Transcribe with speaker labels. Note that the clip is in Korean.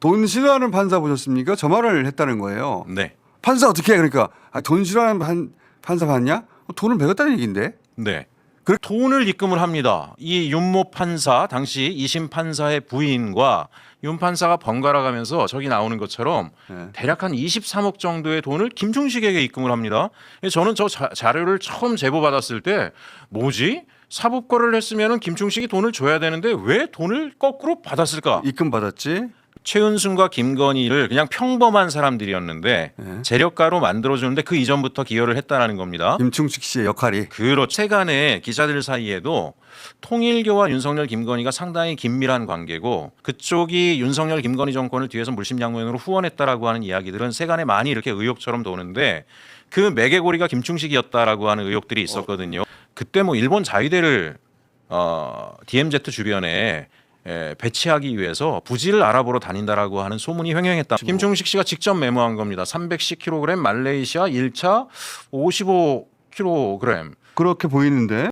Speaker 1: 돈 싫어하는 판사 보셨습니까? 저 말을 했다는 거예요.
Speaker 2: 네.
Speaker 1: 판사 어떻게 해? 그러니까 아, 돈 싫어하는 판, 판사 봤냐? 어, 돈을 매겼다는 얘기인데.
Speaker 2: 네.
Speaker 1: 그-
Speaker 2: 돈을 입금을 합니다. 이 윤모 판사 당시 이심 판사의 부인과 윤 판사가 번갈아 가면서 저기 나오는 것처럼
Speaker 1: 네.
Speaker 2: 대략 한 23억 정도의 돈을 김충식에게 입금을 합니다. 저는 저 자, 자료를 처음 제보 받았을 때 뭐지? 사법거래를 했으면 김충식이 돈을 줘야 되는데 왜 돈을 거꾸로 받았을까?
Speaker 1: 입금 받았지.
Speaker 2: 최은순과 김건희를 그냥 평범한 사람들이었는데
Speaker 1: 네.
Speaker 2: 재력가로 만들어주는데 그 이전부터 기여를 했다라는 겁니다.
Speaker 1: 김충식 씨의 역할이
Speaker 2: 그렇죠. 세간의 기자들 사이에도 통일교와 윤석열, 김건희가 상당히 긴밀한 관계고 그쪽이 윤석열, 김건희 정권을 뒤에서 물심양면으로 후원했다라고 하는 이야기들은 세간에 많이 이렇게 의혹처럼 도는데 그 매개고리가 김충식이었다라고 하는 의혹들이 있었거든요. 그때 뭐 일본 자위대를 어, DMZ 주변에 에, 배치하기 위해서 부지를 알아보러 다닌다라고 하는 소문이 횡행했다. 김충식 씨가 직접 메모한 겁니다. 310kg 말레이시아 1차 55kg
Speaker 1: 그렇게 보이는데